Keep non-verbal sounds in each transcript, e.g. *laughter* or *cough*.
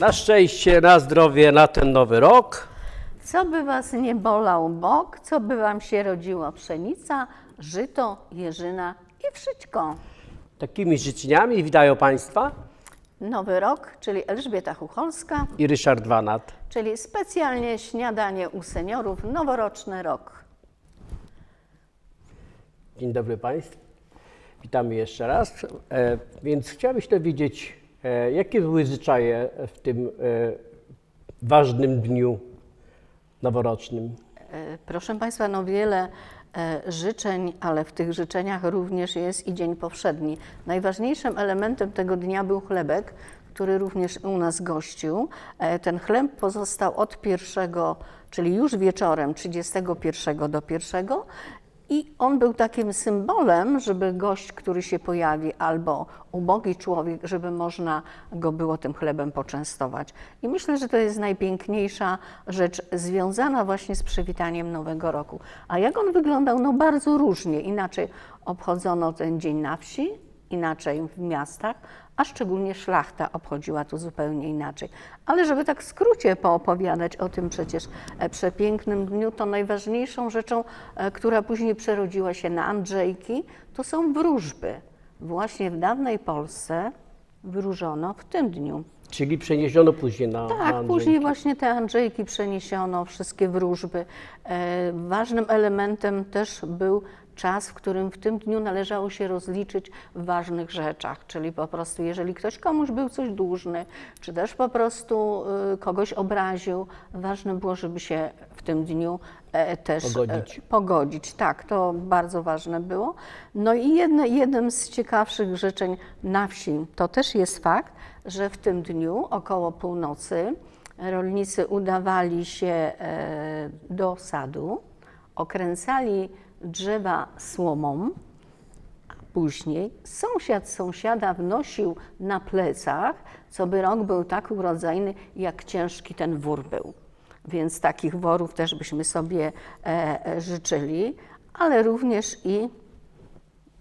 Na szczęście, na zdrowie, na ten nowy rok. Co by was nie bolał bok, co by wam się rodziło pszenica, żyto, jeżyna i wszyćko. Takimi życzeniami witają Państwa Nowy rok, czyli Elżbieta Chucholska, i Ryszard Wanat. czyli specjalnie śniadanie u seniorów, noworoczny rok. Dzień dobry Państwu. Witamy jeszcze raz. E, więc chciałbyś dowiedzieć, e, jakie były zwyczaje w tym e, ważnym dniu noworocznym. E, Proszę Państwa, no wiele e, życzeń, ale w tych życzeniach również jest i dzień powszedni. Najważniejszym elementem tego dnia był chlebek, który również u nas gościł. E, Ten chleb pozostał od pierwszego, czyli już wieczorem 31 do 1 i on był takim symbolem, żeby gość, który się pojawi, albo ubogi człowiek, żeby można go było tym chlebem poczęstować. I myślę, że to jest najpiękniejsza rzecz związana właśnie z przywitaniem Nowego Roku. A jak on wyglądał? No bardzo różnie. Inaczej obchodzono ten dzień na wsi, inaczej w miastach, a szczególnie szlachta obchodziła to zupełnie inaczej. Ale żeby tak w skrócie poopowiadać o tym przecież e, przepięknym dniu, to najważniejszą rzeczą, e, która później przerodziła się na Andrzejki, to są wróżby. Właśnie w dawnej Polsce wróżono w tym dniu. Czyli przeniesiono później na, na Tak, Andrzejki. później właśnie te Andrzejki przeniesiono, wszystkie wróżby. E, ważnym elementem też był czas, w którym w tym dniu należało się rozliczyć w ważnych rzeczach, czyli po prostu jeżeli ktoś komuś był coś dłużny, czy też po prostu y, kogoś obraził, ważne było, żeby się w tym dniu e, też Pogodzić. E, pogodzić. Tak, to bardzo ważne było. No i jedne, jednym z ciekawszych życzeń na wsi to też jest fakt, że w tym dniu około północy rolnicy udawali się e, do sadu, okręcali drzewa słomą, a później sąsiad sąsiada wnosił na plecach, co by rok był tak urodzajny, jak ciężki ten wór był. Więc takich worów też byśmy sobie e, e, życzyli, ale również i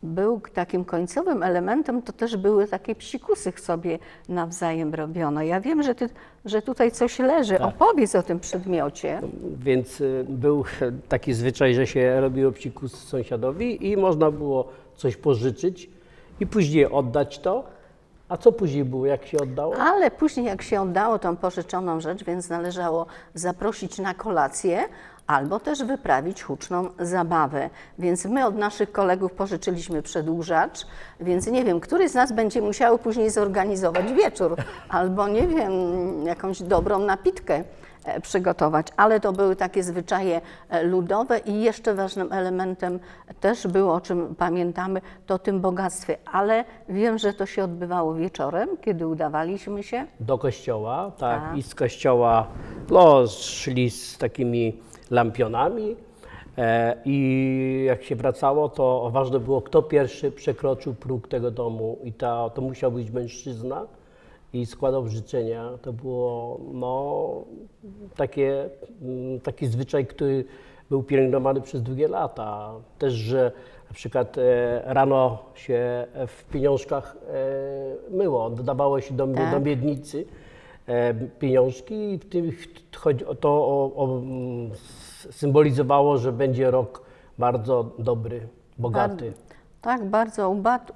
był takim końcowym elementem, to też były takie psikusy sobie nawzajem robiono. Ja wiem, że, ty, że tutaj coś leży. Tak. Opowiedz o tym przedmiocie. Więc y, był taki zwyczaj, że się robiło psikus sąsiadowi i można było coś pożyczyć i później oddać to. A co później było, jak się oddało? Ale później, jak się oddało tą pożyczoną rzecz, więc należało zaprosić na kolację albo też wyprawić huczną zabawę. Więc my od naszych kolegów pożyczyliśmy przedłużacz, więc nie wiem, który z nas będzie musiał później zorganizować wieczór albo nie wiem, jakąś dobrą napitkę przygotować, ale to były takie zwyczaje e, ludowe i jeszcze ważnym elementem też było, o czym pamiętamy, to tym bogactwie, ale wiem, że to się odbywało wieczorem, kiedy udawaliśmy się. Do kościoła, tak, Tak. i z kościoła no, szli z takimi lampionami e, i jak się wracało, to ważne było, kto pierwszy przekroczył próg tego domu i ta, to musiał być mężczyzna i składał życzenia. To było no, takie, mm, taki zwyczaj, który był pielęgnowany przez długie lata. Też, że na przykład e, rano się w pieniążkach e, myło, dodawało się do, Tak. do miednicy e, pieniążki i w tym to o, o, symbolizowało, że będzie rok bardzo dobry, bogaty. Tak, bardzo, ubat,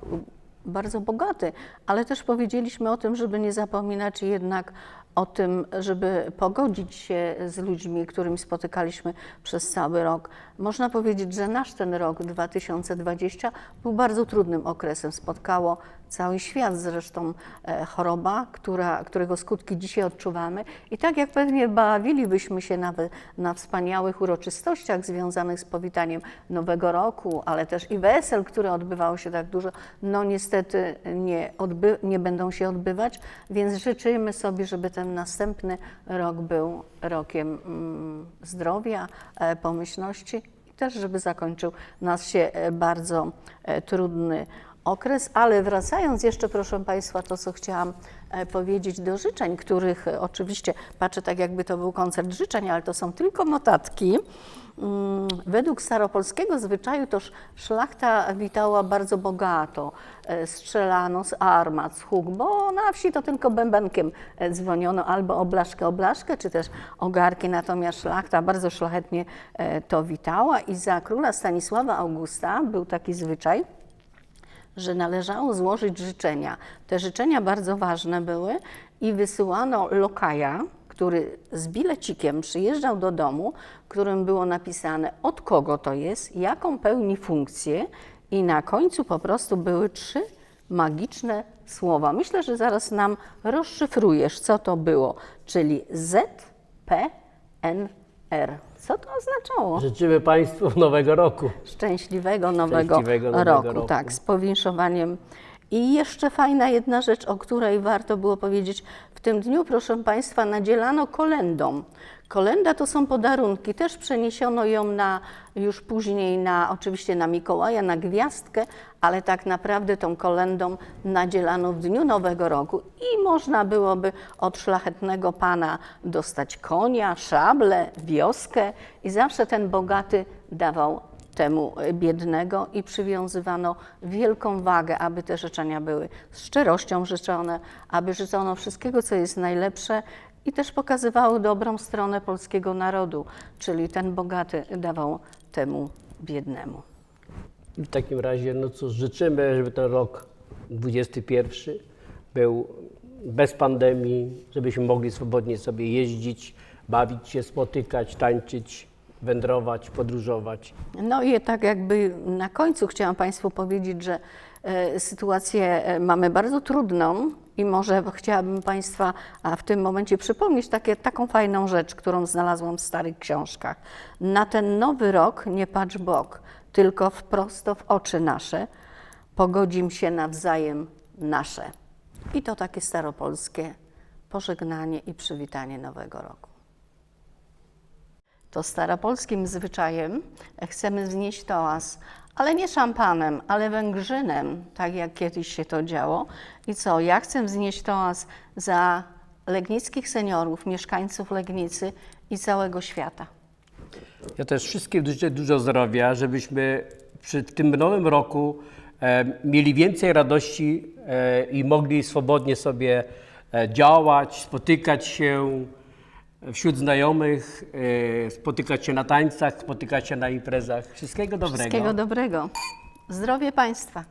bardzo bogaty, ale też powiedzieliśmy o tym, żeby nie zapominać jednak o tym, żeby pogodzić się z ludźmi, którymi spotykaliśmy przez cały rok. Można powiedzieć, że nasz ten rok 2020 był bardzo trudnym okresem. Spotkało cały świat zresztą e, choroba, która, którego skutki dzisiaj odczuwamy. I tak jak pewnie bawilibyśmy się nawet na wspaniałych uroczystościach związanych z powitaniem Nowego Roku, ale też i wesel, które odbywało się tak dużo, no niestety nie, nie będą się odbywać, więc życzymy sobie, żeby ten następny rok był rokiem mm, zdrowia, e, pomyślności i też, żeby zakończył nas się e, bardzo trudny okres, ale wracając jeszcze, proszę Państwa, to co chciałam e, powiedzieć do życzeń, których e, oczywiście patrzę tak, jakby to był koncert życzeń, ale to są tylko notatki. Mm, Według staropolskiego zwyczaju toż szlachta witała bardzo bogato. E, Strzelano z armat, z huk, bo na wsi to tylko bębenkiem dzwoniono albo o blaszkę, o blaszkę, czy też ogarki. Natomiast szlachta bardzo szlachetnie to witała i za króla Stanisława Augusta był taki zwyczaj, że należało złożyć życzenia. Te życzenia bardzo ważne były i wysyłano lokaja, który z bilecikiem przyjeżdżał do domu, którym było napisane od kogo to jest, jaką pełni funkcję i na końcu po prostu były trzy magiczne słowa. Myślę, że zaraz nam rozszyfrujesz, co to było, czyli Z, P, N, R. Co to oznaczało? Życzymy Państwu *laughs* nowego roku. Szczęśliwego nowego, Szczęśliwego nowego roku, roku. tak, z powinszowaniem. I jeszcze fajna jedna rzecz, o której warto było powiedzieć. W tym dniu, proszę Państwa, nadzielano kolendą. Kolenda to są podarunki. Też przeniesiono ją na, już później na, oczywiście na Mikołaja, na gwiazdkę, ale tak naprawdę tą kolendą nadzielano w dniu Nowego Roku. I można byłoby od szlachetnego pana dostać konia, szable, wioskę i zawsze ten bogaty dawał temu biednego i przywiązywano wielką wagę, aby te życzenia były z szczerością życzone, aby życzono wszystkiego, co jest najlepsze i też pokazywały dobrą stronę polskiego narodu, czyli ten bogaty dawał temu biednemu. W takim razie, no cóż, życzymy, żeby ten rok 21 był bez pandemii, żebyśmy mogli swobodnie sobie jeździć, bawić się, spotykać, tańczyć, wędrować, podróżować. No i tak jakby na końcu chciałam Państwu powiedzieć, że e, sytuację e, mamy bardzo trudną i może chciałabym Państwa w tym momencie przypomnieć takie, taką fajną rzecz, którą znalazłam w starych książkach. Na ten nowy rok nie patrz bok, tylko wprost w oczy nasze, pogodzim się nawzajem nasze. I to takie staropolskie pożegnanie i przywitanie nowego roku. To staropolskim zwyczajem chcemy wznieść toas, ale nie szampanem, ale węgrzynem, tak jak kiedyś się to działo. I co, ja chcę wznieść toas za legnickich seniorów, mieszkańców Legnicy i całego świata. Ja też wszystkim życzę dużo zdrowia, żebyśmy przy tym nowym roku e, mieli więcej radości e, i mogli swobodnie sobie e, działać, spotykać się wśród znajomych, e, spotykać się na tańcach, spotykać się na imprezach. Wszystkiego dobrego. Wszystkiego dobrego. Zdrowie Państwa.